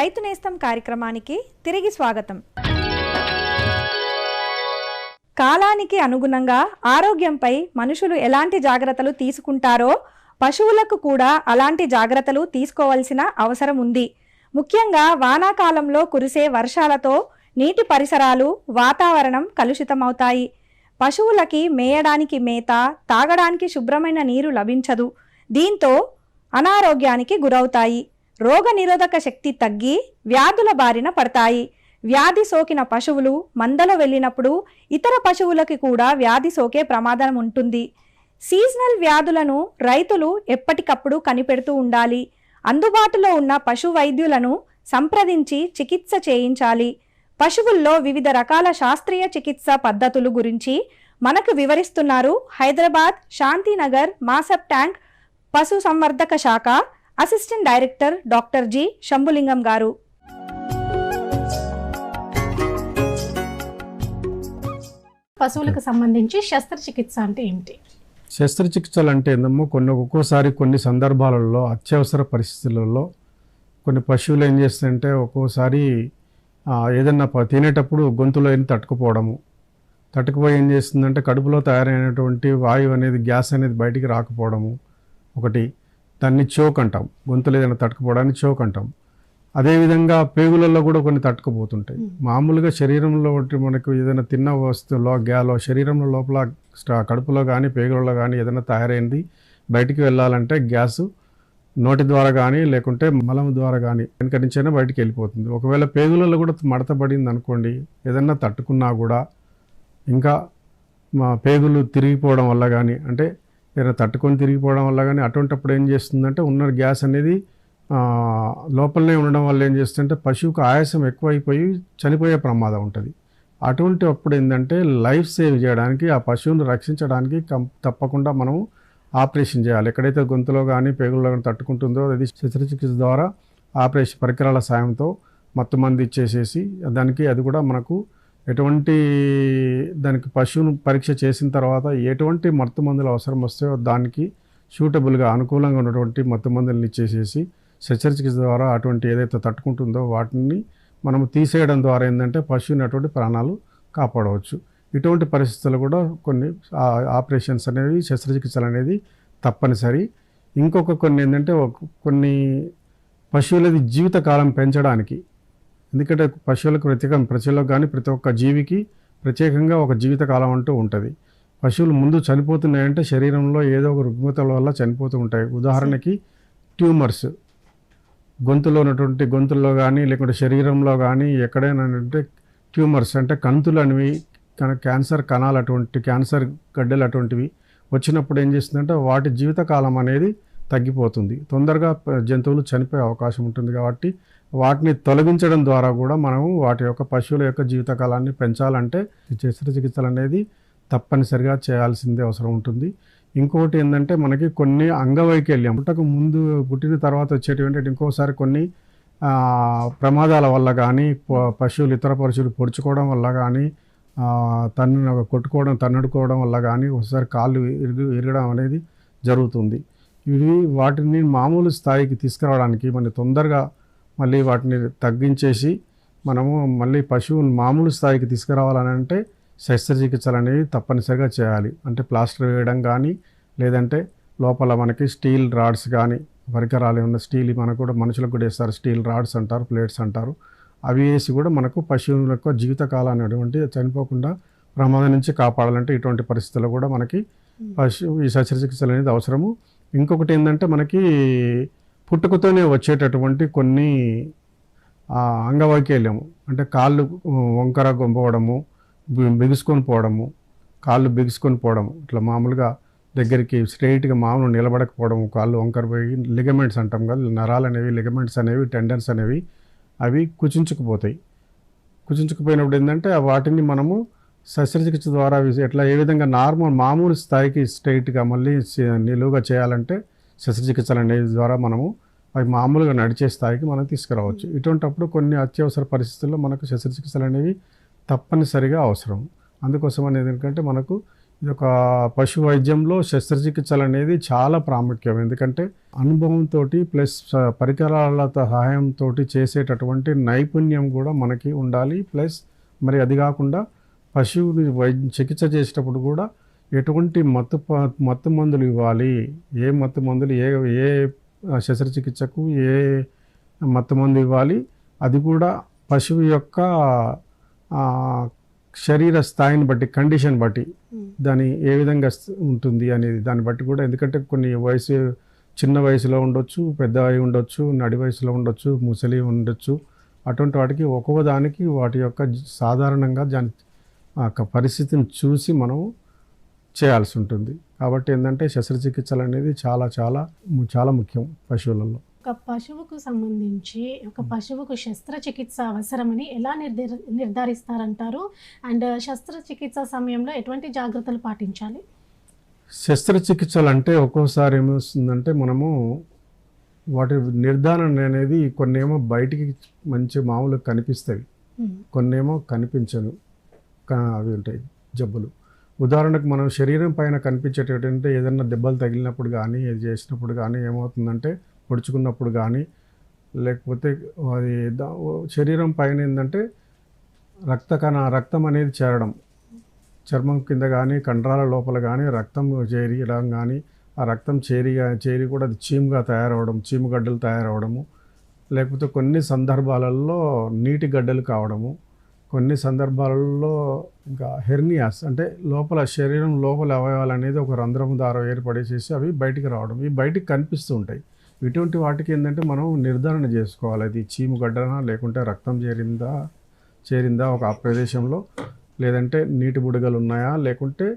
రైతు నేస్తం కార్యక్రమానికి తిరిగి స్వాగతం. కాలానికి అనుగుణంగా ఆరోగ్యంపై మనుషులు ఎలాంటి జాగ్రత్తలు తీసుకుంటారో పశువులకు కూడా అలాంటి జాగ్రత్తలు తీసుకోవాల్సిన అవసరం ఉంది. ముఖ్యంగా వానాకాలంలో కురిసే వర్షాలతో నీటి పరిసరాలు వాతావరణం కలుషితమవుతాయి. పశువులకి మేయడానికి మేత తాగడానికి శుభ్రమైన నీరు లభించదు. దీంతో అనారోగ్యానికి గురవుతాయి. రోగ నిరోధక శక్తి తగ్గి వ్యాధుల బారిన పడతాయి. వ్యాధి సోకిన పశువులు మందలో వెళ్ళినప్పుడు ఇతర పశువులకి కూడా వ్యాధి సోకే ప్రమాదం ఉంటుంది. సీజనల్ వ్యాధులను రైతులు ఎప్పటికప్పుడు కనిపెడుతూ ఉండాలి. అందుబాటులో ఉన్న పశు వైద్యులను సంప్రదించి చికిత్స చేయించాలి. పశువుల్లో వివిధ రకాల శాస్త్రీయ చికిత్స పద్ధతులు గురించి మనకు వివరిస్తున్నారు హైదరాబాద్ శాంతినగర్ మాసప్ ట్యాంక్ పశు సంవర్ధక శాఖ assistant director doctor G. Shambhulingam garu. పశువులకు సంబంధించి శస్త్రచికిత్స అంటే ఏమిటి? శస్త్రచికిత్సలు అంటే ఏందమ్మో కొన్ని ఒక్కోసారి కొన్ని సందర్భాలలో అత్యవసర పరిస్థితులలో కొన్ని పశువులు ఏం చేస్తాయంటే ఒక్కోసారి ఏదన్నా తినేటప్పుడు గొంతులో ఏం తట్టుకుపోవడము. తట్టుకుపోయి ఏం చేస్తుందంటే కడుపులో తయారైనటువంటి వాయువు అనేది గ్యాస్ అనేది బయటికి రాకపోవడము ఒకటి. దాన్ని చోక్ అంటాం గొంతులో ఏదైనా తట్టుకుపోవడాన్ని చోక్ అంటాం అదేవిధంగా పేగులలో కూడా కొన్ని తట్టుకుపోతుంటాయి. మామూలుగా శరీరంలో ఒకటి మనకు ఏదైనా తిన్న వస్తువులో గ్యాలో శరీరంలో లోపల కడుపులో కానీ పేగులలో కానీ ఏదైనా తయారైంది బయటికి వెళ్ళాలంటే గ్యాస్ నోటి ద్వారా కానీ లేకుంటే మలం ద్వారా కానీ వెనక నుంచైనా బయటికి వెళ్ళిపోతుంది. ఒకవేళ పేగులలో కూడా మడతపడింది అనుకోండి ఏదన్నా తట్టుకున్నా కూడా ఇంకా మా పేగులు తిరిగిపోవడం వల్ల కానీ అంటే ఏదైనా తట్టుకొని తిరిగిపోవడం వల్ల కానీ అటువంటిప్పుడు ఏం చేస్తుందంటే ఉన్న గ్యాస్ అనేది లోపలనే ఉండడం వల్ల ఏం చేస్తుందంటే పశువుకు ఆయాసం ఎక్కువైపోయి చనిపోయే ప్రమాదం ఉంటుంది. అటువంటి అప్పుడు ఏంటంటే లైఫ్ సేవ్ చేయడానికి ఆ పశువును రక్షించడానికి కం తప్పకుండా మనం ఆపరేషన్ చేయాలి. ఎక్కడైతే గొంతులో కానీ పేగుల్లో కానీ తట్టుకుంటుందో అది శస్త్రచికిత్స ద్వారా ఆపరేషన్ పరికరాల సాయంతో మత్తు మంది ఇచ్చేసేసి దానికి అది కూడా మనకు ఎటువంటి దానికి పశువును పరీక్ష చేసిన తర్వాత ఎటువంటి మత్తు మందులు అవసరం వస్తాయో దానికి సూటబుల్గా అనుకూలంగా ఉన్నటువంటి మత్తు మందులను ఇచ్చేసేసి శస్త్రచికిత్స ద్వారా అటువంటి ఏదైతే తట్టుకుంటుందో వాటిని మనం తీసేయడం ద్వారా ఏంటంటే పశువుని అటువంటి ప్రాణాలు కాపాడవచ్చు. ఇటువంటి పరిస్థితులు కూడా కొన్ని ఆపరేషన్స్ అనేవి శస్త్రచికిత్సలు అనేది తప్పనిసరి. ఇంకొక కొన్ని ఏంటంటే ఒక- కొన్ని పశువులది జీవితకాలం పెంచడానికి ఎందుకంటే పశువులకు ప్రత్యేకం ప్రజల్లో కానీ ప్రతి ఒక్క జీవికి ప్రత్యేకంగా ఒక జీవితకాలం అంటూ ఉంటుంది. పశువులు ముందు చనిపోతున్నాయంటే శరీరంలో ఏదో ఒక రుగ్మతల వల్ల చనిపోతూ ఉంటాయి. ఉదాహరణకి ట్యూమర్స్. గొంతులో ఉన్నటువంటి గొంతుల్లో కానీ లేకుంటే శరీరంలో కానీ ఎక్కడైనా అంటే ట్యూమర్స్ అంటే కంతులు అనేవి కన- క్యాన్సర్ కణాలు అటువంటి క్యాన్సర్ గడ్డలు అటువంటివి వచ్చినప్పుడు ఏం చేస్తుందంటే వాటి జీవితకాలం అనేది తగ్గిపోతుంది. తొందరగా జంతువులు చనిపోయే అవకాశం ఉంటుంది కాబట్టి వాటిని తొలగించడం ద్వారా కూడా మనము వాటి యొక్క పశువుల యొక్క జీవితకాలాన్ని పెంచాలంటే శస్త్ర శస్త్రచికిత్సలు అనేది తప్పనిసరిగా చేయాల్సిందే అవసరం ఉంటుంది. ఇంకొకటి ఏంటంటే మనకి కొన్ని అంగవైకల్యం పుట్టక ముందు పుట్టిన తర్వాత వచ్చేటువంటి ఇంకోసారి కొన్ని ప్రమాదాల వల్ల కానీ పశువులు ఇతర పశువులు పొడుచుకోవడం వల్ల కానీ తన్ను కొట్టుకోవడం తన్నుడుకోవడం వల్ల కానీ ఒకసారి కాళ్ళు ఇరుగు ఇరగడం అనేది జరుగుతుంది. ఇవి వాటిని మామూలు స్థాయికి తీసుకురావడానికి మన తొందరగా మళ్ళీ వాటిని తగ్గించేసి మనము మళ్ళీ పశువుని మామూలు స్థాయికి తీసుకురావాలని అంటే శస్త్రచికిత్సలు అనేవి తప్పనిసరిగా చేయాలి. అంటే ప్లాస్టర్ వేయడం కానీ లేదంటే లోపల మనకి స్టీల్ రాడ్స్ కానీ పరికరాలు ఏమన్నా స్టీల్ మనకు కూడా మనుషులకు కూడా వేస్తారు. స్టీల్ రాడ్స్ అంటారు ప్లేట్స్ అంటారు. అవి వేసి కూడా మనకు పశువుల యొక్క జీవితకాలం అనేటువంటి చనిపోకుండా ప్రమాదం నుంచి కాపాడాలంటే ఇటువంటి పరిస్థితుల్లో కూడా మనకి పశువు ఈ శస్త్రచికిత్సలు అనేది అవసరము. ఇంకొకటి ఏంటంటే మనకి పుట్టుకతోనే వచ్చేటటువంటి కొన్ని అంగవైకల్యము. అంటే కాళ్ళు వంకర గొంపవడము బిగుసుకొని పోవడము కాళ్ళు బిగుసుకొని పోవడము. ఇట్లా మామూలుగా దగ్గరికి స్ట్రైట్గా మామూలు నిలబడకపోవడము కాళ్ళు వంకర పోయి లిగమెంట్స్ అంటాం కదా నరాలు అనేవి లిగమెంట్స్ అనేవి టెండన్స్ అనేవి అవి కుచించుకుపోతాయి. కుచించుకుపోయినప్పుడు ఏంటంటే వాటిని మనము శస్త్రచికిత్స ద్వారా ఎట్లా ఏ విధంగా నార్మల్ మామూలు స్థాయికి స్ట్రైట్గా మళ్ళీ నిలువుగా చేయాలంటే శస్త్రచికిత్సలు అనేది ద్వారా మనము అవి మామూలుగా నడిచే స్థాయికి మనం తీసుకురావచ్చు. ఇటువంటప్పుడు కొన్ని అత్యవసర పరిస్థితుల్లో మనకు శస్త్రచికిత్సలు అనేవి తప్పనిసరిగా అవసరం. అందుకోసం అనేది ఎందుకంటే మనకు ఇది ఒక పశు వైద్యంలో శస్త్రచికిత్సలు అనేది చాలా ప్రాముఖ్యం. ఎందుకంటే అనుభవంతో ప్లస్ పరికరాల సహాయంతో చేసేటటువంటి నైపుణ్యం కూడా మనకి ఉండాలి. ప్లస్ మరి అది కాకుండా పశువుని వైద్య చికిత్స చేసేటప్పుడు కూడా ఎటువంటి మత్తు మత్తు మందులు ఇవ్వాలి? ఏ మత్తు మందులు ఏ ఏ శస్త్రచికిత్సకు ఏ మత్తు మందు ఇవ్వాలి? అది కూడా పశువు యొక్క శరీర స్థాయిని బట్టి కండిషన్ బట్టి దాని ఏ విధంగా ఉంటుంది అనేది దాన్ని బట్టి కూడా. ఎందుకంటే కొన్ని వయసు చిన్న వయసులో ఉండొచ్చు పెద్ద అయి ఉండొచ్చు నడి వయసులో ఉండొచ్చు ముసలి ఉండొచ్చు. అటువంటి వాటికి ఒక్కొక్క దానికి వాటి యొక్క సాధారణంగా దాని పరిస్థితిని చూసి మనం చేయాల్సి ఉంటుంది. కాబట్టి ఏంటంటే శస్త్రచికిత్సలు అనేది చాలా చాలా చాలా ముఖ్యం పశువులలో. ఒక పశువుకు సంబంధించి ఒక పశువుకు శస్త్రచికిత్స అవసరమని ఎలా నిర్ధార నిర్ధారిస్తారంటారు? అండ్ శస్త్రచికిత్స సమయంలో ఎటువంటి జాగ్రత్తలు పాటించాలి? శస్త్రచికిత్సలు అంటే ఒక్కోసారి ఏమొస్తుందంటే మనము వాటి నిర్ధారణ అనేది కొన్ని ఏమో బయటికి మంచి మామూలుగా కనిపిస్తాయి. కొన్ని ఏమో కనిపించను అవి ఉంటాయి జబ్బులు. ఉదాహరణకు మనం శరీరం పైన కనిపించేటటువంటి ఏదైనా దెబ్బలు తగిలినప్పుడు కానీ ఏది చేసినప్పుడు కానీ ఏమవుతుందంటే పొడుచుకున్నప్పుడు కానీ లేకపోతే అది శరీరం పైన ఏంటంటే రక్త కణ రక్తం అనేది చేరడం. చర్మం కింద కానీ కండరాల లోపల కానీ రక్తం చేరడం కానీ ఆ రక్తం చేరిగా చేరి కూడా అది చీముగా తయారవడం చీము గడ్డలు తయారవడము లేకపోతే కొన్ని సందర్భాలలో నీటి గడ్డలు కావడము కొన్ని సందర్భాలలో ఇంకా హెర్నియాస్ అంటే లోపల శరీరం లోపల అవయవాలు అనేది ఒక రంధ్రం ద్వారా ఏర్పడేసేసి అవి బయటికి రావడం. ఇవి బయటికి కనిపిస్తూ ఉంటాయి. ఇటువంటి వాటికి ఏంటంటే మనం నిర్ధారణ చేసుకోవాలి. అది చీము గడ్డనా లేకుంటే రక్తం చేరిందా చేరిందా ఒక ఆ ప్రదేశంలో? లేదంటే నీటి బుడగలు ఉన్నాయా? లేకుంటే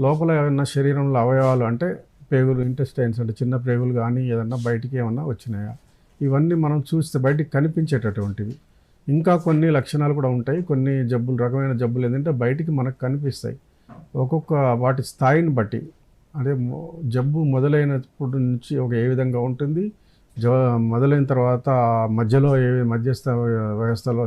లోపల ఏమన్నా శరీరంలో అవయవాలు అంటే పేగులు ఇంటెస్టైన్స్ అంటే చిన్న ప్రేగులు కానీ ఏదన్నా బయటికి ఏమన్నా వచ్చినాయా? ఇవన్నీ మనం చూస్తే బయటికి కనిపించేటటువంటివి. ఇంకా కొన్ని లక్షణాలు కూడా ఉంటాయి. కొన్ని జబ్బులు రకమైన జబ్బులు ఏంటంటే బయటికి మనకు కనిపిస్తాయి. ఒక్కొక్క వాటి స్థాయిని బట్టి. అదే మొ- జబ్బు మొదలైనప్పటి నుంచి ఒక ఏ విధంగా ఉంటుంది? జ మొదలైన తర్వాత మధ్యలో ఏ మధ్యస్థ వ్యవస్థలో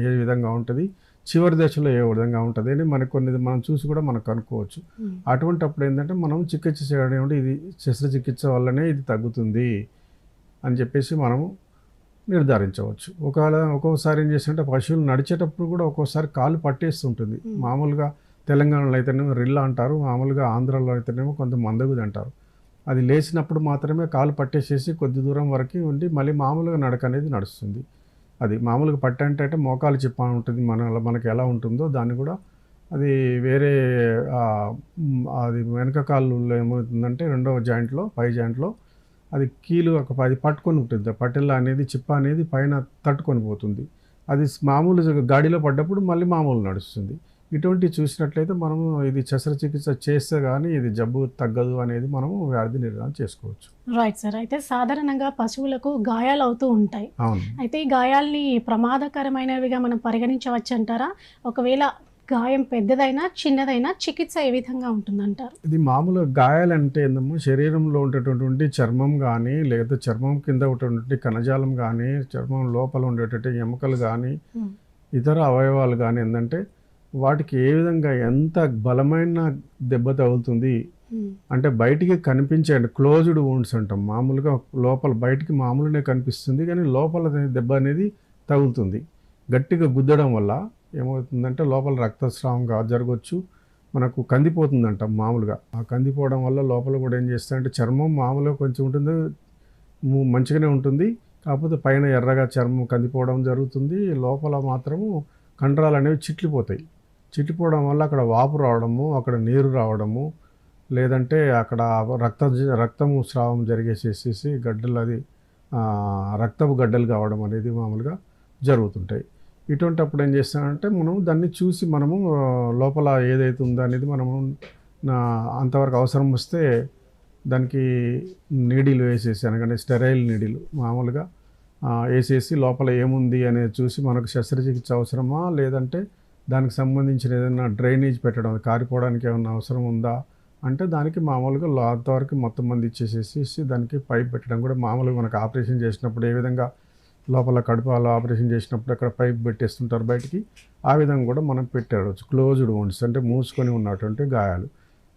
ఏ విధంగా ఉంటుంది? చివరి దశలో ఏ విధంగా ఉంటుంది? అని మనకు కొన్ని మనం చూసి కూడా మనకు కనుక్కోవచ్చు. అటువంటి అప్పుడు ఏంటంటే మనం చికిత్స చేయడం ఇది శస్త్రచికిత్స వల్లనే ఇది తగ్గుతుంది అని చెప్పేసి మనము నిర్ధారించవచ్చు. ఒకవేళ ఒక్కొక్కసారి ఏం చేస్తుంటే పశువులు నడిచేటప్పుడు కూడా ఒక్కోసారి కాలు పట్టేస్తుంటుంది. మామూలుగా తెలంగాణలో అయితేనేమో రిల్లా అంటారు మామూలుగా ఆంధ్రాలో అయితేనేమో కొంత మందగుది అంటారు. అది లేచినప్పుడు మాత్రమే కాలు పట్టేసేసి కొద్ది దూరం వరకు ఉండి మళ్ళీ మామూలుగా నడక అనేది నడుస్తుంది. అది మామూలుగా పట్టంటే అంటే మోకాలు చిప్ప ఉంటుంది మన మనకి ఎలా ఉంటుందో దాన్ని కూడా అది వేరే అది వెనక కాళ్ళు ఏమవుతుందంటే రెండవ జాయింట్లో పై జాయింట్లో అది కీలు ఒక పది పట్టుకొని ఉంటుంది. పట్టెల అనేది చిప్ప అనేది పైన తట్టుకొని పోతుంది. అది మామూలు గాడిలో పడ్డప్పుడు మళ్ళీ మామూలు నడుస్తుంది. ఇటువంటి చూసినట్లయితే మనము ఇది శస్త్రచికిత్స చేస్తే కానీ ఇది జబ్బు తగ్గదు అనేది మనము వ్యాధి నిర్ధారణ చేసుకోవచ్చు. రైట్ సార్ అయితే సాధారణంగా పశువులకు గాయాలు అవుతూ ఉంటాయి. అయితే ఈ గాయాల్ని ప్రమాదకరమైనవిగా మనం పరిగణించవచ్చు అంటారా ఒకవేళ గాయం పెద్దదైనా చిన్నదైనా చికిత్స ఏ విధంగా ఉంటుందంటారు? ఇది మామూలుగా గాయాలంటే ఏందమ్మో శరీరంలో ఉండేటటువంటి చర్మం కానీ లేదా చర్మం కింద ఉండేటువంటి కణజాలం కానీ చర్మం లోపల ఉండేటటువంటి ఎముకలు కానీ. ఇతర అవయవాలు కానీ ఏంటంటే వాటికి ఏ విధంగా ఎంత బలమైన దెబ్బ తగులుతుంది? అంటే బయటికి కనిపించే క్లోజ్డ్ వూండ్స్ అంటాం. మామూలుగా లోపల బయటికి మామూలునే కనిపిస్తుంది కానీ లోపల దెబ్బ అనేది తగులుతుంది. గట్టిగా గుద్దడం వల్ల ఏమవుతుందంటే లోపల రక్తస్రావం జరగవచ్చు మనకు కందిపోతుందంట మామూలుగా. ఆ కందిపోవడం వల్ల లోపల కూడా ఏం చేస్తాయంటే చర్మం మామూలుగా కొంచెం ఉంటుంది మంచిగానే ఉంటుంది. కాకపోతే పైన ఎర్రగా చర్మం కందిపోవడం జరుగుతుంది. లోపల మాత్రము కండరాలు అనేవి చిట్లిపోతాయి. చిట్లిపోవడం వల్ల అక్కడ వాపు రావడము అక్కడ నీరు రావడము లేదంటే అక్కడ రక్త రక్తము స్రావం జరిగేసేసేసి గడ్డలు అది రక్తపు గడ్డలు కావడం అనేది మామూలుగా జరుగుతుంటాయి. ఇటువంటి అప్పుడు ఏం చేస్తామంటే మనం దాన్ని చూసి మనము లోపల ఏదైతే ఉందో అనేది మనము నా అంతవరకు అవసరం వస్తే దానికి నీడీలు వేసేసి అనగానే స్టెరైల్ నీడీలు మామూలుగా వేసేసి లోపల ఏముంది అనేది చూసి మనకు శస్త్రచికిత్స అవసరమా? లేదంటే దానికి సంబంధించిన ఏదైనా డ్రైనేజ్ పెట్టడం కారిపోవడానికి ఏమైనా అవసరం ఉందా? అంటే దానికి మామూలుగా లో- అంతవరకు మొత్తం మంది ఇచ్చేసేసి దానికి పైప్ పెట్టడం కూడా మామూలుగా మనకు ఆపరేషన్ చేసినప్పుడు ఏ విధంగా లోపల కడుపాలో ఆపరేషన్ చేసినప్పుడు అక్కడ పైప్ పెట్టేస్తుంటారు బయటికి. ఆ విధంగా కూడా మనం పెట్టాడవచ్చు క్లోజ్డ్ వన్స్ అంటే మూసుకొని ఉన్నటువంటి గాయాలు.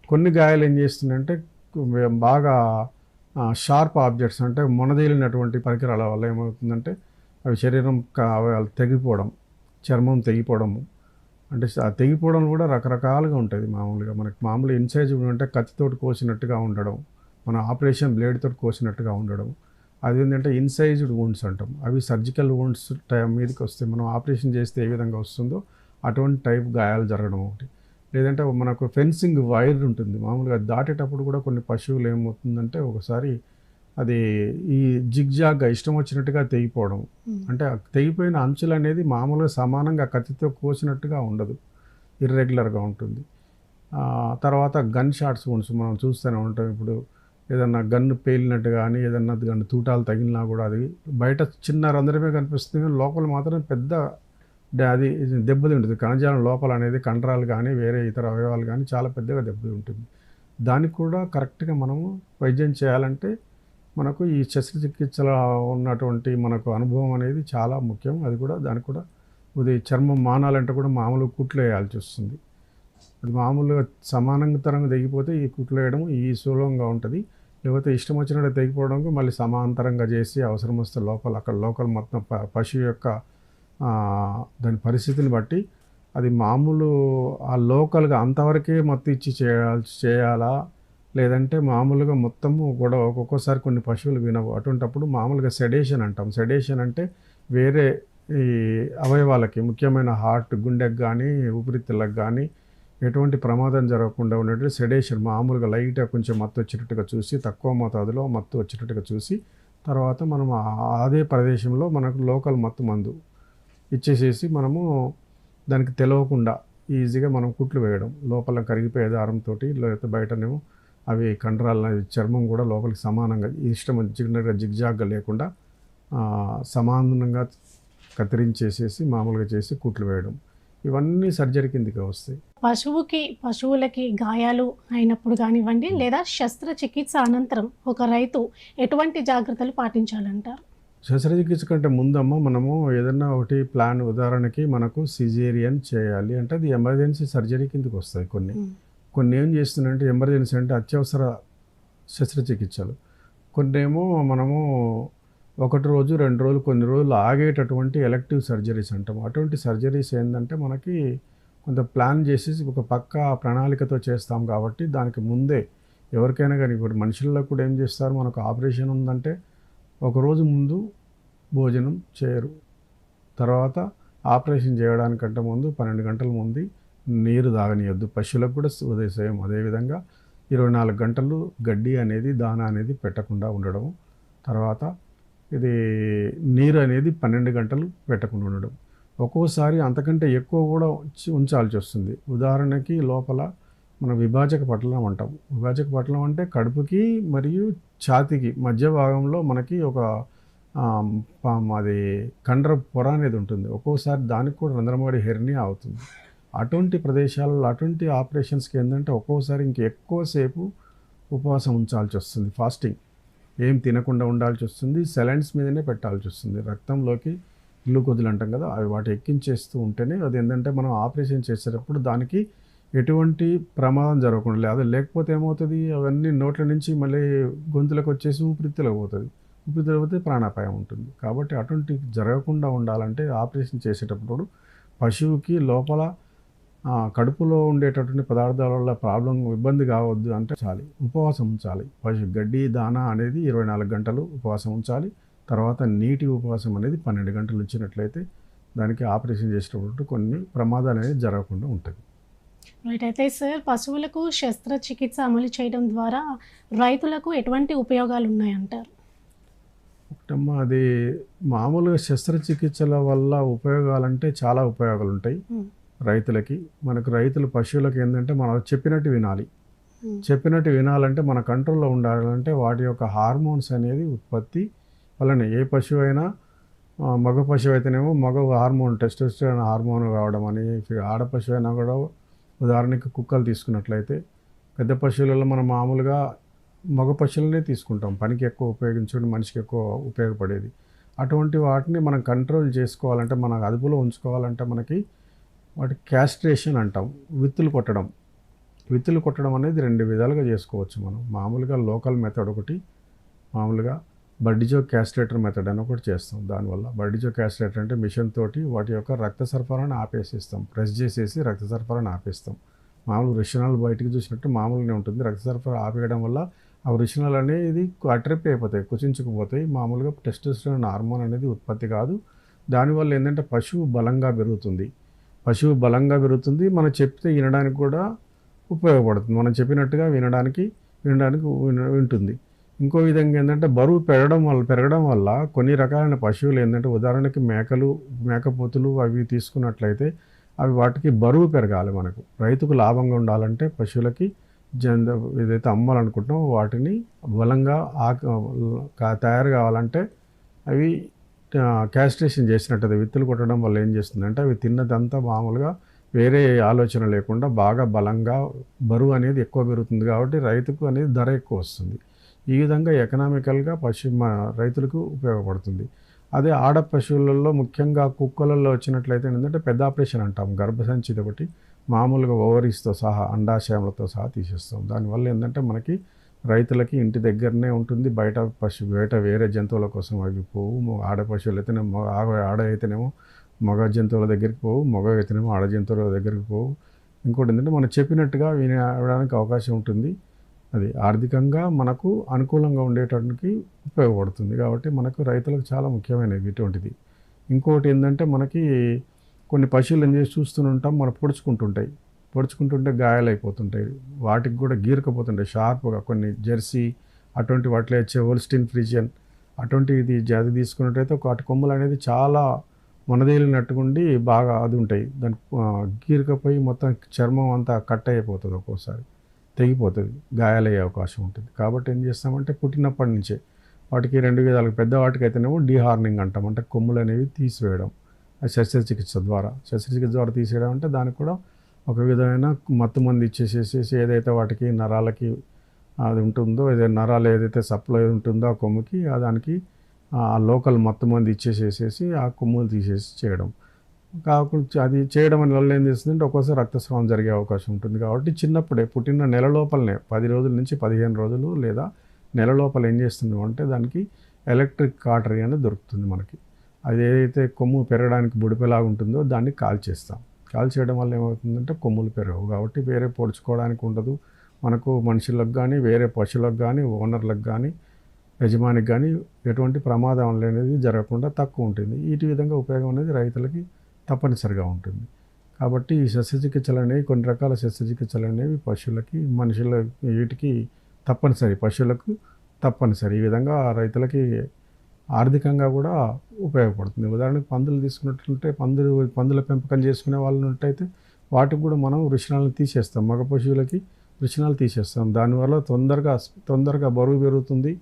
కొన్ని గాయాలు ఏం చేస్తుందంటే బాగా షార్ప్ ఆబ్జెక్ట్స్ అంటే మొనదేలినటువంటి పరికరాల వల్ల ఏమవుతుందంటే అవి శరీరం తెగిపోవడం చర్మం తెగిపోవడము. అంటే ఆ తెగిపోవడం కూడా రకరకాలుగా ఉంటుంది మామూలుగా. మనకి మామూలు ఇన్సైజ్ అంటే కత్తితోటి కోసినట్టుగా ఉండడం మన ఆపరేషన్ బ్లేడ్ తోటి కోసినట్టుగా ఉండడం. అది ఏంటంటే ఇన్సైజ్డ్ వూండ్స్ అంటాం. అవి సర్జికల్ వూండ్స్ టైం మీదకి వస్తే మనం ఆపరేషన్ చేస్తే ఏ విధంగా వస్తుందో అటువంటి టైప్ గాయాలు జరగడం ఒకటి. లేదంటే మనకు ఫెన్సింగ్ వైర్ ఉంటుంది. మామూలుగా దాటేటప్పుడు కూడా కొన్ని పశువులు ఏమవుతుందంటే ఒకసారి అది ఈ జిగ్జాగ్గా ఇష్టం వచ్చినట్టుగా తెగిపోవడం. అంటే ఆ తెగిపోయిన అంచులు అనేది మామూలుగా సమానంగా కత్తితో కోసినట్టుగా ఉండదు. ఇర్రెగ్యులర్గా ఉంటుంది. తర్వాత గన్ షాట్స్ వన్స్ మనం చూస్తూనే ఉంటాం. ఇప్పుడు ఏదన్నా గన్ను పేలినట్టు కానీ ఏదన్నా గన్ను తూటాలు తగిలినా కూడా అది బయట చిన్న రంధ్రమే కనిపిస్తుంది. కానీ లోపల మాత్రం పెద్ద అది దెబ్బతి ఉంటుంది. కణజాలం లోపల అనేది కండరాలు కానీ వేరే ఇతర అవయవాలు కానీ చాలా పెద్దగా దెబ్బతి ఉంటుంది. దానికి కూడా కరెక్ట్గా మనము వైద్యం చేయాలంటే మనకు ఈ శస్త్రచికిత్సలో ఉన్నటువంటి మనకు అనుభవం అనేది చాలా ముఖ్యం. అది కూడా దానికి కూడా ఇది చర్మం మానాలంటే కూడా మామూలు కుట్లు వేయాల్సి వస్తుంది. అది మామూలుగా సమానాంతరంగా తెగిపోతే ఈ కుట్లు వేయడం ఈ సులభంగా ఉంటుంది. లేకపోతే ఇష్టం వచ్చినట్టు తెగిపోవడానికి మళ్ళీ సమాంతరంగా చేసి అవసరం వస్తే లోపల అక్కడ లోకల్ మొత్తం ప- పశువు యొక్క దాని పరిస్థితిని బట్టి అది మామూలు ఆ లోకల్గా అంతవరకే మొత్తం ఇచ్చి చేయాల్సి చేయాలా? లేదంటే మామూలుగా మొత్తము కూడా ఒక్కొక్కసారి కొన్ని పశువులు వినవు. అటువంటప్పుడు మామూలుగా సెడేషన్ అంటాం. సెడేషన్ అంటే వేరే ఈ అవయవాలకి ముఖ్యమైన హార్ట్ గుండెకి కానీ ఊపిరితిత్తులకు కానీ ఎటువంటి ప్రమాదం జరగకుండా ఉన్నట్టు సెడేషన్ మామూలుగా లైట్గా కొంచెం మత్తు వచ్చేటట్టుగా చూసి తక్కువ మోతాదులో మత్తు వచ్చేటట్టుగా చూసి తర్వాత మనం అదే ప్రదేశంలో మనకు లోకల్ మత్తు మందు ఇచ్చేసేసి మనము దానికి తెలవకుండా ఈజీగా మనం కుట్లు వేయడం. లోపల కరిగిపోయే దారంతో లేకపోతే బయటనేమో అవి కండరాల చర్మం కూడా లోపలికి సమానంగా ఇష్టం చిన్నగా జిగ్జాగ్గా లేకుండా సమానంగా కత్తిరించేసేసి మామూలుగా చేసి కుట్లు వేయడం. ఇవన్నీ సర్జరీ కిందకి వస్తాయి. పశువుకి పశువులకి గాయాలు అయినప్పుడు కానివ్వండి లేదా శస్త్రచికిత్స అనంతరం ఒక రైతు ఎటువంటి జాగ్రత్తలు పాటించాలంటారు శస్త్రచికిత్స కంటే ముందమ్మ మనము ఏదన్నా ఒకటి ప్లాన్ ఉదాహరణకి మనకు సిజేరియన్ చేయాలి అంటే అది ఎమర్జెన్సీ సర్జరీ కిందకి వస్తాయి కొన్ని. కొన్ని ఏం చేస్తున్నాయంటే ఎమర్జెన్సీ అంటే అత్యవసర శస్త్రచికిత్సలు. కొన్ని ఏమో మనము ఒకటి రోజు రెండు రోజులు కొన్ని రోజులు ఆగేటటువంటి ఎలక్టివ్ సర్జరీస్ అంటాం అటువంటి సర్జరీస్ ఏంటంటే మనకి కొంత ప్లాన్ చేసి ఒక పక్క ప్రణాళికతో చేస్తాం కాబట్టి దానికి ముందే ఎవరికైనా కానీ ఇప్పుడు మనుషుల్లో కూడా ఏం చేస్తారు? మనకు ఆపరేషన్ ఉందంటే ఒకరోజు ముందు భోజనం చేయరు. తర్వాత ఆపరేషన్ చేయడానికంటే ముందు పన్నెండు గంటల ముందు నీరు తాగనియద్దు. పశువులకు కూడా ఉదయం సేమ్ అదేవిధంగా ఇరవై నాలుగు గంటలు గడ్డి అనేది దానా అనేది పెట్టకుండా ఉండడం తర్వాత ఇది నీరు అనేది పన్నెండు గంటలు పెట్టకుండా ఉండడం. ఒక్కోసారి అంతకంటే ఎక్కువ కూడా ఉంచాల్సి వస్తుంది. ఉదాహరణకి లోపల మనం విభాజక పట్టణం అంటాం. విభాజక పట్టణం అంటే కడుపుకి మరియు ఛాతీకి మధ్య భాగంలో మనకి ఒక అది కండర పొర అనేది ఉంటుంది. ఒక్కోసారి దానికి కూడా రంధ్రమడి హెర్నియా అవుతుంది అటువంటి ప్రదేశాలలో అటువంటి ఆపరేషన్స్కి ఏంటంటే ఒక్కోసారి ఇంక ఎక్కువసేపు ఉపవాసం ఉంచాల్సి వస్తుంది. ఫాస్టింగ్. ఏం తినకుండా ఉండాల్సి వస్తుంది. సెలైన్స్ మీదనే పెట్టాల్సి వస్తుంది. రక్తంలోకి గ్లూకోజులు అంటాం కదా అవి వాటి ఎక్కించేస్తూ ఉంటేనే అది ఏంటంటే మనం ఆపరేషన్ చేసేటప్పుడు దానికి ఎటువంటి ప్రమాదం జరగకుండా లేదు లేకపోతే ఏమవుతుంది? అవన్నీ నోట్ల నుంచి మళ్ళీ గొంతులకు వచ్చేసి ఊపిరితిత్తులకు పోతుంది. ఊపిరితిత్తులకు పోతే ప్రాణాపాయం ఉంటుంది. కాబట్టి అటువంటి జరగకుండా ఉండాలంటే ఆపరేషన్ చేసేటప్పుడు పశువుకి లోపల కడుపులో ఉండేటటువంటి పదార్థాల వల్ల ప్రాబ్లం ఇబ్బంది కావద్దు అంటే చాలి ఉపవాసం ఉంచాలి. పశు గడ్డి దానా అనేది ఇరవై నాలుగు గంటలు ఉపవాసం ఉంచాలి. తర్వాత నీటి ఉపవాసం అనేది పన్నెండు గంటలు ఉంచినట్లయితే దానికి ఆపరేషన్ చేసేటప్పుడు కొన్ని ప్రమాదాలు అనేది జరగకుండా ఉంటుంది. రైట్ అయితే సార్ పశువులకు శస్త్రచికిత్స అమలు చేయడం ద్వారా రైతులకు ఎటువంటి ఉపయోగాలు ఉన్నాయంటారు ఒకటమ్మా అది మామూలుగా శస్త్రచికిత్సల వల్ల ఉపయోగాలంటే చాలా ఉపయోగాలు ఉంటాయి Hmm. రైతులకి మనకు రైతులు పశువులకు ఏంటంటే మనం చెప్పినట్టు వినాలి. Hmm. చెప్పినట్టు వినాలంటే మన కంట్రోల్లో ఉండాలంటే వాటి యొక్క హార్మోన్స్ అనేది ఉత్పత్తి వలన ఏ పశువు అయినా మగ పశువు అయితేనేమో మగ హార్మోన్ టెస్టోస్టెరాన్ హార్మోన్ కావడం అని ఆడ పశువు అయినా కూడా ఉదాహరణకి కుక్కలు తీసుకున్నట్లయితే పెద్ద పశువులలో మనం మామూలుగా మగ పశువులనే తీసుకుంటాం. పనికి ఎక్కువ ఉపయోగించడం మనిషికి ఎక్కువ ఉపయోగపడేది. అటువంటి వాటిని మనం కంట్రోల్ చేసుకోవాలంటే మన అదుపులో ఉంచుకోవాలంటే మనకి వాటి క్యాస్ట్రేషన్ అంటాం. విత్తులు కొట్టడం. విత్తులు కొట్టడం అనేది రెండు విధాలుగా చేసుకోవచ్చు మనం. మామూలుగా లోకల్ మెథడ్ ఒకటి. మామూలుగా బడ్డిజో క్యాస్ట్రేటర్ మెథడ్ అని ఒకటి చేస్తాం దానివల్ల. బడ్డిజో క్యాస్ట్రేటర్ అంటే మిషన్ తోటి వాటి యొక్క రక్త సరఫరాను ఆపేసిస్తాం. ప్రెస్ చేసేసి రక్త సరఫరాను ఆపేస్తాం. మామూలు వృషణాలు బయటికి చూసినట్టు మామూలుగానే ఉంటుంది. రక్త సరఫరా ఆపేయడం వల్ల ఆ వృషణాలు అనేది అట్రిప్ అయిపోతాయి కుచించుకుపోతాయి. మామూలుగా టెస్టోస్టెరాన్ హార్మోన్ అనేది ఉత్పత్తి కాదు. దానివల్ల ఏంటంటే పశువు బలంగా పెరుగుతుంది. పశువు బలంగా పెరుగుతుంది. మనం చెప్తే వినడానికి కూడా ఉపయోగపడుతుంది. మనం చెప్పినట్టుగా వినడానికి వినడానికి వింటుంది. ఇంకో విధంగా ఏంటంటే బరువు పెరగడం వల్ల పెరగడం వల్ల కొన్ని రకాలైన పశువులు ఏంటంటే ఉదాహరణకి మేకలు మేకపోతులు అవి తీసుకున్నట్లయితే అవి వాటికి బరువు పెరగాలి మనకు. రైతుకు లాభంగా ఉండాలంటే పశువులకి జంద ఏదైతే అమ్మాలనుకుంటున్నామో వాటిని బలంగా ఆక తయారు కావాలంటే అవి క్యాస్ట్రేషన్ చేసినట్టు విత్తులు కొట్టడం వల్ల ఏం చేస్తుందంటే అవి తిన్నదంతా మామూలుగా వేరే ఆలోచన లేకుండా బాగా బలంగా బరువు అనేది ఎక్కువ పెరుగుతుంది కాబట్టి రైతుకు అనేది ధర ఎక్కువ వస్తుంది. ఈ విధంగా ఎకనామికల్గా పశు రైతులకు ఉపయోగపడుతుంది. అదే ఆడ పశువులలో ముఖ్యంగా కుక్కలలో వచ్చినట్లయితే ఏంటంటే పెద్ద ఆపరేషన్ అంటాం. గర్భసంచిది ఒకటి. మామూలుగా ఓవరీస్తో సహా అండాశయములతో సహా తీసేస్తాం. దానివల్ల ఏంటంటే మనకి రైతులకి ఇంటి దగ్గరనే ఉంటుంది. బయట పశు బయట వేరే జంతువుల కోసం అవి పోవు. ఆడ పశువులు అయితేనే ఆడ ఆడ అయితేనేమో మగ జంతువుల దగ్గరికి పోవు. మగ అయితేనేమో ఆడ జంతువుల దగ్గరికి పోవు. ఇంకోటి ఏంటంటే మనం చెప్పినట్టుగా వినడానికి అవకాశం ఉంటుంది. అది ఆర్థికంగా మనకు అనుకూలంగా ఉండేటానికి ఉపయోగపడుతుంది. కాబట్టి మనకు రైతులకు చాలా ముఖ్యమైనది ఇటువంటిది. ఇంకోటి ఏంటంటే మనకి కొన్ని పశువులు ఏం చేసి చూస్తుంటాం మనం పొడుచుకుంటుంటాయి. పొడుచుకుంటుంటే గాయాలైపోతుంటాయి. వాటికి కూడా గీరకపోతుంటాయి. షార్ప్గా కొన్ని జెర్సీ అటువంటి వాటిలో వచ్చే హోల్స్టీన్ ఫ్రిజియన్ అటువంటి ఇది జాతి తీసుకున్నట్టయితే వాటి కొమ్ములు అనేది చాలా మనదేలినట్టుకుండి బాగా అది ఉంటాయి. దాని గీరకపోయి మొత్తం చర్మం అంతా కట్ అయిపోతుంది ఒక్కోసారి. తెగిపోతుంది గాయాలయ్యే అవకాశం ఉంటుంది. కాబట్టి ఏం చేస్తామంటే పుట్టినప్పటి నుంచే వాటికి రెండు విధాలుగా పెద్ద వాటికి అయితేనేమో డీహార్నింగ్ అంటాం. అంటే కొమ్ములు అనేవి తీసివేయడం. శస్త్రచికిత్స ద్వారా. శస్త్రచికిత్స ద్వారా తీసేయడం అంటే దానికి కూడా ఒక విధమైన మత్తు మంది ఇచ్చేసేసేసి ఏదైతే వాటికి నరాలకి అది ఉంటుందో ఏదైతే నరాలు ఏదైతే సప్లై ఉంటుందో ఆ కొమ్ముకి దానికి ఆ లోకల్ మత్తు మంది ఇచ్చేసేసేసి ఆ కొమ్ములు తీసేసి చేయడం. కాకుండా అది చేయడం వల్ల ఏం చేస్తుందంటే ఒక్కోసారి రక్తస్రావం జరిగే అవకాశం ఉంటుంది. కాబట్టి చిన్నప్పుడే పుట్టిన నెల లోపలనే పది రోజుల నుంచి పదిహేను రోజులు లేదా నెల లోపల ఏం చేస్తున్నాం అంటే దానికి ఎలక్ట్రిక్ కాటరీ అనేది దొరుకుతుంది మనకి. అది ఏదైతే కొమ్ము పెరగడానికి బుడిపెలాగా ఉంటుందో దాన్ని కాల్చేస్తాం. కాల్చేయడం వల్ల ఏమవుతుందంటే కొమ్ములు పెరగవు. కాబట్టి వేరే పొడుచుకోవడానికి ఉండదు. మనకు మనుషులకు కానీ వేరే పశువులకు కానీ ఓనర్లకు కానీ యజమానికి కానీ ఎటువంటి ప్రమాదం అనేది జరగకుండా తక్కువ ఉంటుంది. ఈ విధంగా ఉపయోగం అనేది రైతులకి తప్పనిసరిగా ఉంటుంది. కాబట్టి ఈ శస్త్రచికిత్సలు అనేవి కొన్ని రకాల శస్త్రచికిత్సలు అనేవి పశువులకి మనుషుల వీటికి తప్పనిసరి పశువులకు తప్పనిసరి. ఈ విధంగా రైతులకి ఆర్థికంగా కూడా ఉపయోగపడుతుంది. ఉదాహరణకు పందులు తీసుకున్నట్లుంటే పందులు పందుల పెంపకం చేసుకునే వాళ్ళు ఉంటైతే వాటికి కూడా మనం వృషణాలను తీసేస్తాం. మగ పశువులకి వృషణాలు తీసేస్తాం. దానివల్ల తొందరగా తొందరగా బరువు పెరుగుతుంది.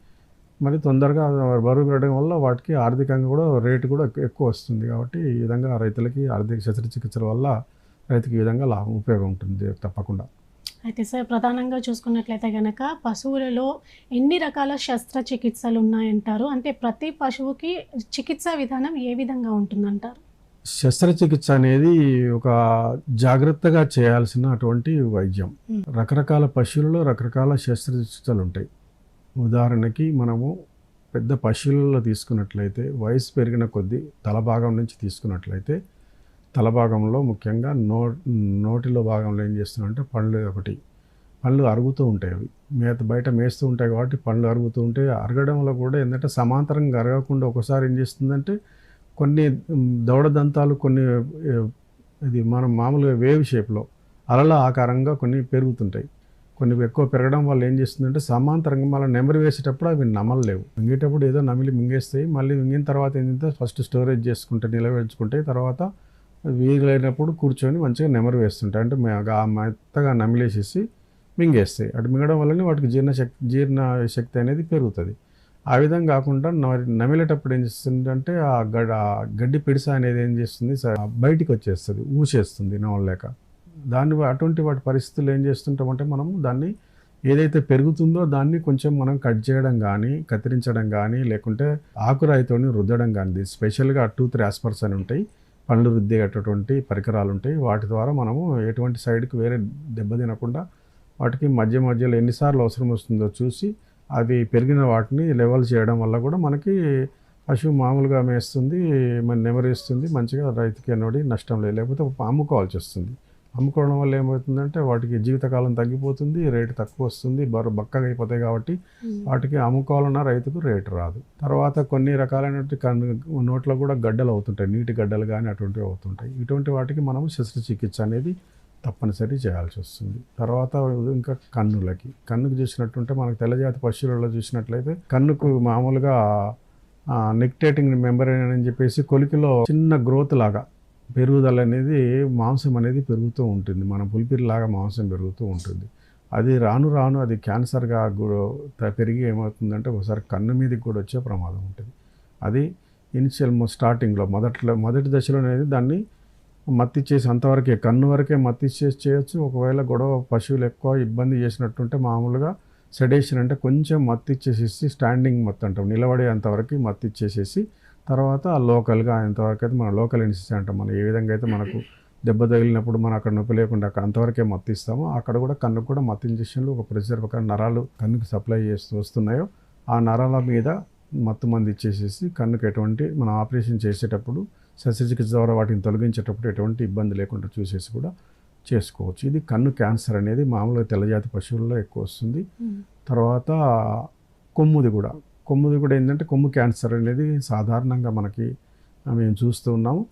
మరి తొందరగా బరువు పెరగడం వల్ల వాటికి ఆర్థికంగా కూడా రేటు కూడా ఎక్కు- ఎక్కువ వస్తుంది కాబట్టి ఈ విధంగా రైతులకి ఆర్థిక శస్త్రచికిత్సల వల్ల రైతుకి ఈ విధంగా లాభం ఉపయోగం ఉంటుంది తప్పకుండా. అయితే సార్ ప్రధానంగా చూసుకున్నట్లయితే కనుక పశువులలో ఎన్ని రకాల శస్త్రచికిత్సలు ఉన్నాయంటారు? అంటే ప్రతి పశువుకి చికిత్సా విధానం ఏ విధంగా ఉంటుందంటారు? శస్త్రచికిత్స అనేది ఒక జాగ్రత్తగా చేయాల్సిన అటువంటి వైద్యం. రకరకాల పశువులలో రకరకాల శస్త్రచికిత్సలు ఉంటాయి. ఉదాహరణకి మనము పెద్ద పశువులలో తీసుకున్నట్లయితే వయసు పెరిగిన కొద్దీ తల భాగం నుంచి తీసుకున్నట్లయితే తల భాగంలో ముఖ్యంగా నో నోటిలో భాగంలో ఏం చేస్తున్నారంటే పండ్లు ఒకటి పళ్ళు అరుగుతూ ఉంటాయి అవి. మేత బయట మేస్తూ ఉంటాయి కాబట్టి పళ్ళు అరుగుతూ ఉంటాయి. అరగడంలో కూడా ఏంటంటే సమాంతరంగా అరగకుండా ఒకసారి ఏం చేస్తుందంటే కొన్ని మ్, దంతాలు కొన్ని ఇది మనం మామూలుగా వేవ్ షేప్లో అలల ఆకారంగా కొన్ని పెరుగుతుంటాయి. కొన్ని ఎక్కువ పెరగడం వల్ల ఏం చేస్తుందంటే సమాంతరంగా మళ్ళీ నెమరు వేసేటప్పుడు అవి నమలలేవు. మింగేటప్పుడు ఏదో నమిలి మింగేస్తాయి. మళ్ళీ మింగిన తర్వాత ఏంటంటే ఫస్ట్ స్టోరేజ్ చేసుకుంటే నిలవేర్చుకుంటాయి తర్వాత వీలైనప్పుడు కూర్చొని మంచిగా నెమరు వేస్తుంటాయి. అంటే మెత్తగా నమిలేసేసి మింగేస్తాయి. అటు మింగడం వల్లనే వాటికి జీర్ణశక్తి జీర్ణ శక్తి అనేది పెరుగుతుంది. ఆ విధంగా కాకుండా న- నమిలేటప్పుడు ఏం చేస్తుందంటే ఆ గడ్డి పిడిస అనేది ఏం చేస్తుంది? స- బయటికి వచ్చేస్తుంది ఊసేస్తుంది నవలేక దాన్ని అటువంటి వాటి పరిస్థితులు ఏం చేస్తుంటామంటే మనం దాన్ని ఏదైతే పెరుగుతుందో దాన్ని కొంచెం మనం కట్ చేయడం కానీ కత్తిరించడం కానీ లేకుంటే ఆకురాయితోని రుద్దడం కానీ స్పెషల్గా టూత్ ఆస్పర్స్ అని ఉంటాయి పండ్లు రుద్దేటటువంటి పరికరాలు ఉంటాయి వాటి ద్వారా మనము ఎటువంటి సైడ్కి వేరే దెబ్బ తినకుండా వాటికి మధ్య మధ్యలో ఎన్నిసార్లు అవసరం వస్తుందో చూసి అవి పెరిగిన వాటిని లెవెల్ చేయడం వల్ల కూడా మనకి పశువు మామూలుగా మేస్తుంది మన నెమరేస్తుంది మంచిగా రైతుకి అనోడి నష్టం లేదు. లేకపోతే అమ్ముకోవాల్సి వస్తుంది అమ్ముకోవడం వల్ల ఏమవుతుందంటే వాటికి జీవితకాలం తగ్గిపోతుంది రేటు తక్కువ వస్తుంది బరు బక్కగా అయిపోతాయి కాబట్టి వాటికి అమ్ముకోవాలన్న రైతుకు రేటు రాదు. తర్వాత కొన్ని రకాలైనటువంటి కన్ను నోట్లో కూడా గడ్డలు అవుతుంటాయి నీటి గడ్డలు కానీ అటువంటివి అవుతుంటాయి. ఇటువంటి వాటికి మనం శస్త్రచికిత్స అనేది తప్పనిసరి చేయాల్సి వస్తుంది. తర్వాత ఇంకా కన్నులకి. కన్నుకు చూసినట్టుంటే మనకు తెల్లజాతి పశువులలో చూసినట్లయితే కన్నుకు మామూలుగా నెక్టేటింగ్ మెంబరైన్ అని చెప్పేసి కొలికిలో చిన్న గ్రోత్ లాగా పెరుగుదల అనేది మాంసం అనేది పెరుగుతూ ఉంటుంది. మన పులిపిరిలాగా మాంసం పెరుగుతూ ఉంటుంది. అది రాను రాను అది క్యాన్సర్గా కూడా పెరిగి ఏమవుతుందంటే ఒకసారి కన్ను మీదకి కూడా వచ్చే ప్రమాదం ఉంటుంది. అది ఇనిషియల్ స్టార్టింగ్లో మొదట్లో మొదటి దశలో అనేది దాన్ని మత్తి చేసి అంతవరకే కన్ను వరకే మత్తి చేసి చేయొచ్చు. ఒకవేళ గొడవ పశువులు ఎక్కువ ఇబ్బంది చేసినట్టుంటే మామూలుగా సెడేషన్ అంటే కొంచెం మత్తిచ్చేసేసి స్టాండింగ్ మత్తు అంటాం. నిలబడేంతవరకు మత్తి మత్తిచ్చేసేసి తర్వాత లోకల్గా అంతవరకు అయితే మనం లోకల్ ఎన్సిసి అంటాం. మనం ఏ విధంగా అయితే మనకు దెబ్బ తగిలినప్పుడు మనం అక్కడ నొప్పి లేకుండా అక్కడ అంతవరకే మత్తు ఇస్తామో అక్కడ కూడా కన్నుకు కూడా మత్తు ఇంజక్షన్లు ఒక ప్రెషర్ ప్రకారం నరాలు కన్నుకి సప్లై చేస్తూ వస్తున్నాయో ఆ నరాల మీద మత్తు మంది ఇచ్చేసేసి కన్నుకు ఎటువంటి మనం ఆపరేషన్ చేసేటప్పుడు శస్త్రచికిత్స ద్వారా వాటిని తొలగించేటప్పుడు ఎటువంటి ఇబ్బంది లేకుండా చూసేసి కూడా చేసుకోవచ్చు. ఇది కన్ను క్యాన్సర్ అనేది మామూలుగా తెల్లజాతి పశువుల్లో ఎక్కువ వస్తుంది. తర్వాత కొమ్ముది కూడా. కొమ్ముది కూడా ఏంటంటే కొమ్ము క్యాన్సర్ అనేది సాధారణంగా మనకి మేము చూస్తూ ఉన్నాము.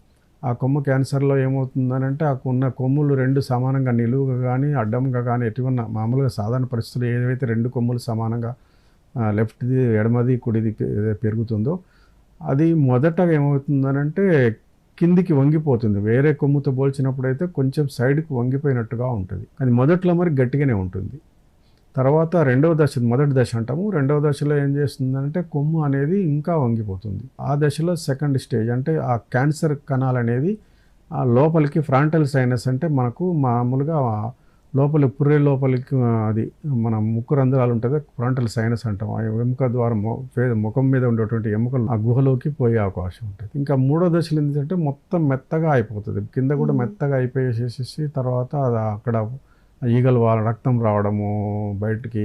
ఆ కొమ్ము క్యాన్సర్లో ఏమవుతుందనంటే ఆ ఉన్న కొమ్ములు రెండు సమానంగా నిలువుగా కానీ అడ్డంగా కానీ ఎటువంటి మామూలుగా సాధారణ పరిస్థితులు ఏదైతే రెండు కొమ్ములు సమానంగా లెఫ్ట్ది ఎడమది కుడిది పెరుగుతుందో అది మొదట ఏమవుతుందనంటే కిందికి వంగిపోతుంది. వేరే కొమ్ముతో పోల్చినప్పుడు అయితే కొంచెం సైడ్కి వంగిపోయినట్టుగా ఉంటుంది. అది మొదట్లో మరి గట్టిగానే ఉంటుంది. తర్వాత రెండవ దశ మొదటి దశ అంటాము. రెండవ దశలో ఏం చేస్తుందంటే కొమ్ము అనేది ఇంకా వంగిపోతుంది. ఆ దశలో సెకండ్ స్టేజ్ అంటే ఆ క్యాన్సర్ కణాలు అనేది ఆ లోపలికి ఫ్రాంటల్ సైనస్ అంటే మనకు మామూలుగా లోపలి పుర్రె లోపలికి అది మన ముక్కు రంధ్రాలు ఉంటుంది. ఫ్రాంటల్ సైనస్ అంటాం. ఆ ఎముక ద్వారా ముఖం మీద ఉండేటువంటి ఎముకలు ఆ గుహలోకి పోయే అవకాశం ఉంటుంది. ఇంకా మూడో దశలో ఏంటంటే మొత్తం మెత్తగా అయిపోతుంది. కింద కూడా మెత్తగా అయిపోయేసేసి తర్వాత అది అక్కడ ఈగలు వాళ్ళ రక్తం రావడము బయటికి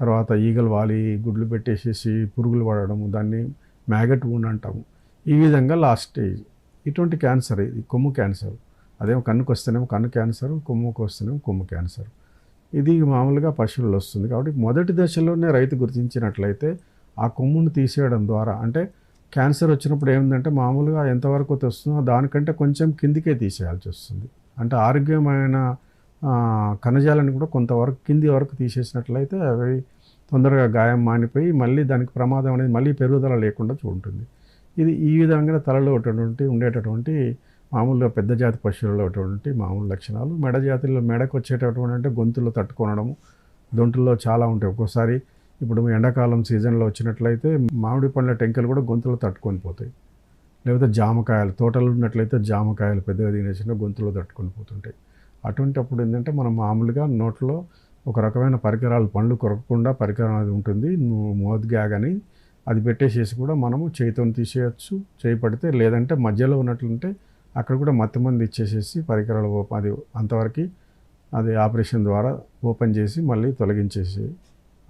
తర్వాత ఈగలు వాలి గుడ్లు పెట్టేసేసి పురుగులు పడడము దాన్ని మ్యాగట్ wound అంటాము. ఈ విధంగా లాస్ట్ స్టేజ్. ఇటువంటి క్యాన్సర్ ఇది కొమ్ము క్యాన్సర్. అదేమో కన్నుకు వస్తేనేమో కన్ను క్యాన్సర్ కొమ్ముకు వస్తేనేమో కొమ్ము క్యాన్సర్. ఇది మామూలుగా పశువుల్లో వస్తుంది కాబట్టి మొదటి దశలోనే రైతు గుర్తించినట్లయితే ఆ కొమ్మును తీసేయడం ద్వారా అంటే క్యాన్సర్ వచ్చినప్పుడు ఏమిందంటే మామూలుగా ఎంతవరకు వస్తుందో దానికంటే కొంచెం కిందికే తీసేయాల్సి వస్తుంది. అంటే ఆరోగ్యమైన కణజాలను కూడా కొంతవరకు కింది వరకు తీసేసినట్లయితే అవి తొందరగా గాయం మానిపోయి మళ్ళీ దానికి ప్రమాదం అనేది మళ్ళీ పెరుగుదల లేకుండా చూంటుంది ఇది ఈ విధంగా తలలో ఉన్నటువంటి ఉండేటటువంటి మామూలుగా పెద్ద జాతి పశువులలో ఉన్నటువంటి మామూలు లక్షణాలు. మెడ జాతిలో మెడకు వచ్చేటటువంటి అంటే గొంతులో తట్టుకొనడము దొంతుల్లో చాలా ఉంటాయి. ఒక్కోసారి ఇప్పుడు ఎండాకాలం సీజన్లో వచ్చినట్లయితే మామిడి పండ్ల టెంకలు కూడా గొంతులో తట్టుకొని పోతాయి. లేకపోతే జామకాయలు తోటలు ఉన్నట్లయితే జామకాయలు పెద్దగా తినేసిన గొంతులో తట్టుకొని పోతుంటాయి. అటువంటి అప్పుడు ఏంటంటే మనం మామూలుగా నోట్లో ఒక రకమైన పరికరాలు పండ్లు కొరకకుండా పరికరం అది ఉంటుంది. మోద్ గ్యాగ్ అని అది పెట్టేసేసి కూడా మనము చేతితో తీసేయచ్చు. చేయి పడితే లేదంటే మధ్యలో ఉన్నట్లుంటే అక్కడ కూడా మత్తు మంది ఇచ్చేసేసి పరికరాలు ఓప- అది అంతవరకు అది ఆపరేషన్ ద్వారా ఓపెన్ చేసి మళ్ళీ తొలగించేసే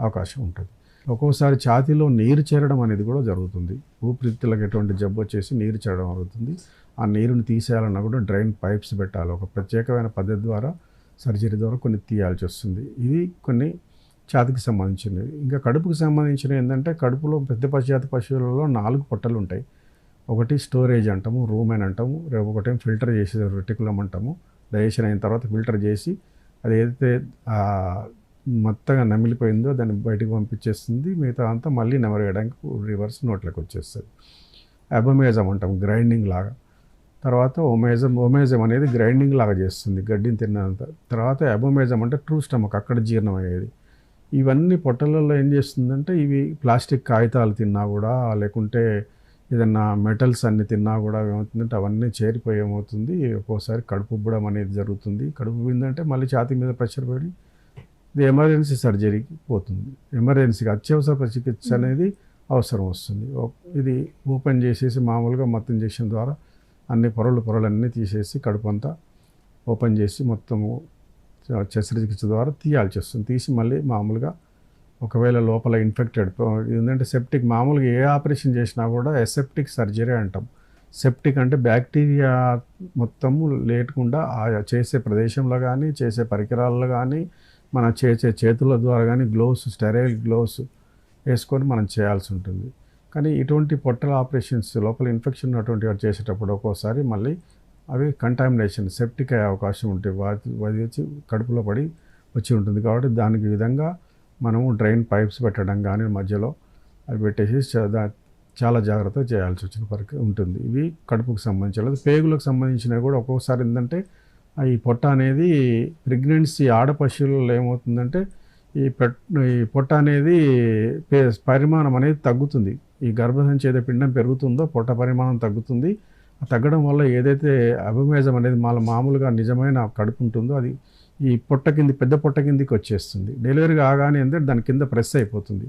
అవకాశం ఉంటుంది. ఒక్కోసారి ఛాతీలో నీరు చేరడం అనేది కూడా జరుగుతుంది. ఊపిరితిత్తులకు ఎటువంటి జబ్బు వచ్చేసి నీరు చేరడం జరుగుతుంది. ఆ నీరుని తీసేయాలన్నా కూడా డ్రైన్ పైప్స్ పెట్టాలి. ఒక ప్రత్యేకమైన పద్ధతి ద్వారా సర్జరీ ద్వారా కొన్ని తీయాల్సి వస్తుంది. ఇది కొన్ని ఛాతికి సంబంధించినవి. ఇంకా కడుపుకి సంబంధించినవి ఏంటంటే కడుపులో పెద్ద పశ్చాతి పశువులలో నాలుగు పొట్టలు ఉంటాయి. ఒకటి స్టోరేజ్ అంటాము రూమ్ అని అంటాము రేపు ఒకటేం ఫిల్టర్ చేసి రెటికులం అంటాము. డైజెషన్ అయిన తర్వాత ఫిల్టర్ చేసి అది ఏదైతే మొత్తంగా నమిలిపోయిందో దాన్ని బయటకు పంపించేస్తుంది. మిగతా అంతా మళ్ళీ నెమరేయడానికి రివర్స్ నోట్లోకి వచ్చేస్తుంది. అబమేజం అంటాం గ్రైండింగ్ లాగా. తర్వాత ఒమేజం ఒమేజం అనేది గ్రైండింగ్ లాగా చేస్తుంది గడ్డిని తిన్నంత తర్వాత అబోమేజం అంటే ట్రూ స్టమక్ అక్కడ జీర్ణం అయ్యేది ఇవన్నీ పొట్టలలో ఏం చేస్తుందంటే ఇవి ప్లాస్టిక్ కాగితాలు తిన్నా కూడా లేకుంటే ఏదన్నా మెటల్స్ అన్ని తిన్నా కూడా ఏమవుతుందంటే అవన్నీ చేరిపోయి ఏమవుతుంది ఒక్కోసారి కడుపు ఉబ్బడం అనేది జరుగుతుంది. కడుపు ఉబ్బిందంటే మళ్ళీ ఛాతీ మీద ప్రెషర్ పడి ఇది ఎమర్జెన్సీ సర్జరీకి పోతుంది. ఎమర్జెన్సీకి అత్యవసర చికిత్స అనేది అవసరం వస్తుంది. ఓ- ఇది ఓపెన్ చేసేసి మామూలుగా మత్తు ఇంజెక్షన్ ద్వారా అన్ని పొరలు పొరలన్నీ తీసేసి కడుపు అంతా ఓపెన్ చేసి మొత్తము శస్త్రచికిత్స ద్వారా తీయాల్సి వస్తుంది. తీసి మళ్ళీ మామూలుగా ఒకవేళ లోపల ఇన్ఫెక్టెడ్ ఏంటంటే సెప్టిక్ మామూలుగా ఏ ఆపరేషన్ చేసినా కూడా ఎసెప్టిక్ సర్జరీ అంటాం. సెప్టిక్ అంటే బ్యాక్టీరియా మొత్తము లేకుండా ఆ చేసే ప్రదేశంలో కానీ చేసే పరికరాల్లో కానీ మనం చేసే చేతుల ద్వారా కానీ గ్లోవ్స్ స్టెరైల్ గ్లోవ్స్ వేసుకొని మనం చేయాల్సి ఉంటుంది. కానీ ఇటువంటి పొట్టల ఆపరేషన్స్ లోపల ఇన్ఫెక్షన్ ఉన్నటువంటి వాటి చేసేటప్పుడు ఒక్కోసారి మళ్ళీ అవి కంటామినేషన్ సెప్టిక్ అయ్యే అవకాశం ఉంటే వాటి అది వచ్చి కడుపులో పడి వచ్చి ఉంటుంది. కాబట్టి దానికి విధంగా మనము డ్రైన్ పైప్స్ పెట్టడం కానీ మధ్యలో అవి పెట్టేసి చాలా జాగ్రత్తగా చేయాల్సి వచ్చిన పరిస్థితి ఉంటుంది. ఇవి కడుపుకు సంబంధించి పేగులకు సంబంధించినవి కూడా ఒక్కొక్కసారి ఏంటంటే ఈ పొట్ట అనేది ప్రెగ్నెన్సీ ఆడ పశువులలో ఏమవుతుందంటే ఈ పెట్ ఈ పొట్ట అనేది పే- పరిమాణం అనేది తగ్గుతుంది. ఈ గర్భసంచి ఏదైతే పిండం పెరుగుతుందో పొట్ట పరిమాణం తగ్గుతుంది. ఆ తగ్గడం వల్ల ఏదైతే అభిమేజం అనేది మన మామూలుగా నిజమైన కడుపు ఉంటుందో అది ఈ పొట్ట కింది పెద్ద పొట్ట కిందికి వచ్చేస్తుంది. డెలివరీ కాగానే అంటే దాని కింద ప్రెస్ అయిపోతుంది.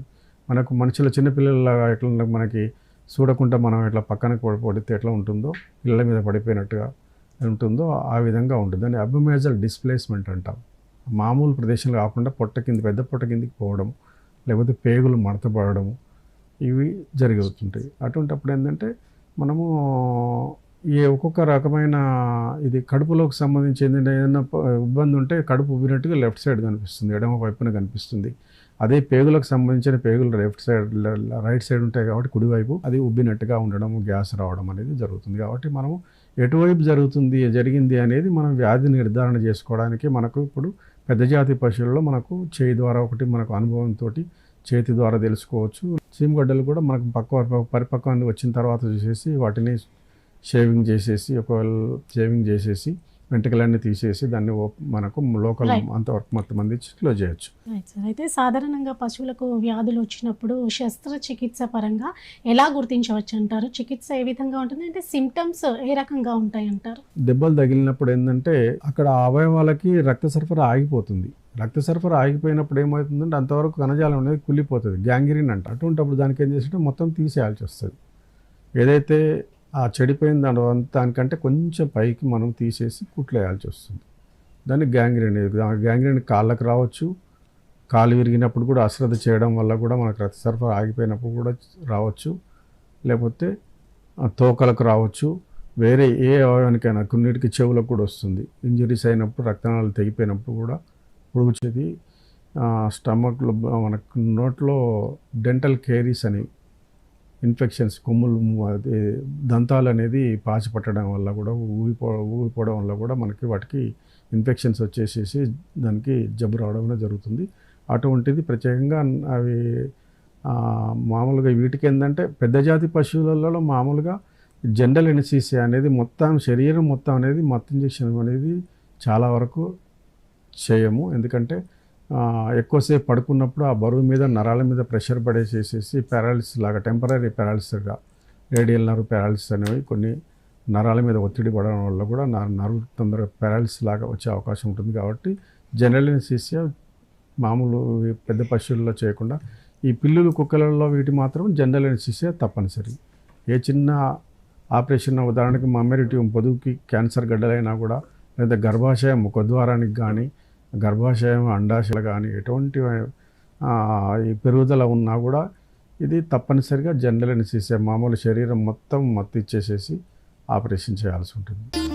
మనకు మనుషుల చిన్నపిల్లలలాగా ఎట్లా మనకి చూడకుండా మనం ఇట్లా పక్కన పడితే ఎట్లా ఉంటుందో పిల్లల మీద పడిపోయినట్టుగా ఉంటుందో ఆ విధంగా ఉంటుంది. దాన్ని అభిమేజల్ డిస్ప్లేస్మెంట్ అంటాం. మామూలు ప్రదేశంలో కాకుండా పొట్ట కింద పెద్ద పొట్ట కిందికి పోవడం లేకపోతే పేగులు మడతపడము ఇవి జరిగవుతుంటాయి అటువంటిప్పుడు ఏంటంటే మనము ఏ ఒక్కొక్క రకమైన ఇది కడుపులోకి సంబంధించి ఏంటంటే ఏదైనా ఇబ్బంది ఉంటే కడుపు ఉబ్బినట్టుగా లెఫ్ట్ సైడ్ కనిపిస్తుంది ఎడమ వైపున కనిపిస్తుంది. అదే పేగులకు సంబంధించిన పేగులు లెఫ్ట్ సైడ్ రైట్ సైడ్ ఉంటాయి కాబట్టి కుడివైపు అది ఉబ్బినట్టుగా ఉండడం గ్యాస్ రావడం అనేది జరుగుతుంది. కాబట్టి మనము ఎటువైపు జరుగుతుంది జరిగింది అనేది మనం వ్యాధి నిర్ధారణ చేసుకోవడానికి మనకు ఇప్పుడు పెద్ద జాతి పశువుల్లో మనకు చేయి ద్వారా ఒకటి మనకు అనుభవంతో చేతి ద్వారా తెలుసుకోవచ్చు. చీమగడ్డలు కూడా మనకు పక్క పరిపక్వాన్ని వచ్చిన తర్వాత చూసేసి వాటిని షేవింగ్ చేసేసి ఒకవేళ షేవింగ్ చేసేసి వెంట్రుకలన్నీ తీసేసి దాన్ని మనకు లోకల్. అంతవరకు మొత్తం మంది క్లోజ్ చేయొచ్చు. అయితే సాధారణంగా పశువులకు వ్యాధులు వచ్చినప్పుడు శస్త్రచికిత్స పరంగా ఎలా గుర్తించవచ్చు అంటారు? చికిత్స ఏ విధంగా ఉంటుంది? అంటే సిమ్టమ్స్ ఏ రకంగా ఉంటాయి అంటారు దెబ్బలు తగిలినప్పుడు ఏంటంటే అక్కడ అవయవాలకి రక్త సరఫరా ఆగిపోతుంది. రక్త సరఫరా ఆగిపోయినప్పుడు ఏమవుతుందంటే అంతవరకు కణజాలం అనేది కుళ్ళిపోతుంది. గ్యాంగిరిన్ అంట. అటువంటిప్పుడు దానికి ఏం చేసినట్టు మొత్తం తీసేయాల్సి వస్తుంది. ఏదైతే ఆ చెడిపోయిన దాని దానికంటే కొంచెం పైకి మనం తీసేసి కుట్లేయాల్సి వస్తుంది. దాన్ని గ్యాంగ్రీన్ గ్యాంగ్రీన్ కాళ్ళకు రావచ్చు. కాలు విరిగినప్పుడు కూడా అశ్రద్ధ చేయడం వల్ల కూడా మనకు రక్త సరఫరా ఆగిపోయినప్పుడు కూడా రావచ్చు. లేకపోతే తోకలకు రావచ్చు. వేరే ఏ అవయవానికైనా కొన్నిటికి చెవులకు కూడా వస్తుంది. ఇంజరీస్ అయినప్పుడు రక్తనాళాలు తెగిపోయినప్పుడు కూడా పొడుగుచేది స్టమక్లో మనకు నోట్లో డెంటల్ కేరీస్ అని ఇన్ఫెక్షన్స్ కొమ్ములు అది దంతాలు అనేది పాచి పట్టడం వల్ల కూడా ఊగిపో ఊగిపోవడం వల్ల కూడా మనకి వాటికి ఇన్ఫెక్షన్స్ వచ్చేసేసి దానికి జబ్బు రావడం జరుగుతుంది. అటువంటిది ప్రత్యేకంగా అవి మామూలుగా వీటికి ఏంటంటే పెద్ద జాతి పశువులలో మామూలుగా జనరల్ ఎనసీసియా అనేది మొత్తం శరీరం మొత్తం అనేది మత్తు ఇంజెక్షన్ అనేది చాలా వరకు చేయము. ఎందుకంటే ఎక్కువసేపు పడుకున్నప్పుడు ఆ బరువు మీద నరాల మీద ప్రెషర్ పడేసేసేసి పారాలిసిస్ లాగా టెంపరీ పారాలిసిస్గా రేడియల్ నర్వ్ పారాలిసిస్ అనేవి కొన్ని నరాల మీద ఒత్తిడి పడడం వల్ల కూడా నా నర్వ్ తొందరగా పారాలిసిస్ లాగా వచ్చే అవకాశం ఉంటుంది కాబట్టి జనరల్ ఎనసీసియా మామూలు పెద్ద పశువుల్లో చేయకుండా ఈ పిల్లులు కుక్కలలో వీటి మాత్రం జనరల్ ఎనసీసియా తప్పనిసరి. ఏ చిన్న ఆపరేషన్ ఉదాహరణకి మమ్మరీ ట్యూబ్ పొదుగుకి క్యాన్సర్ గడ్డలైనా కూడా లేదా గర్భాశయం ముఖద్వారానికి కానీ గర్భాశయం అండాశయాలు కానీ ఎటువంటి ఈ పెరుగుదల ఉన్నా కూడా ఇది తప్పనిసరిగా జనరల్ ఎనసీసియా మామూలు శరీరం మొత్తం మత్తు ఇచ్చేసేసి ఆపరేషన్ చేయాల్సి ఉంటుంది.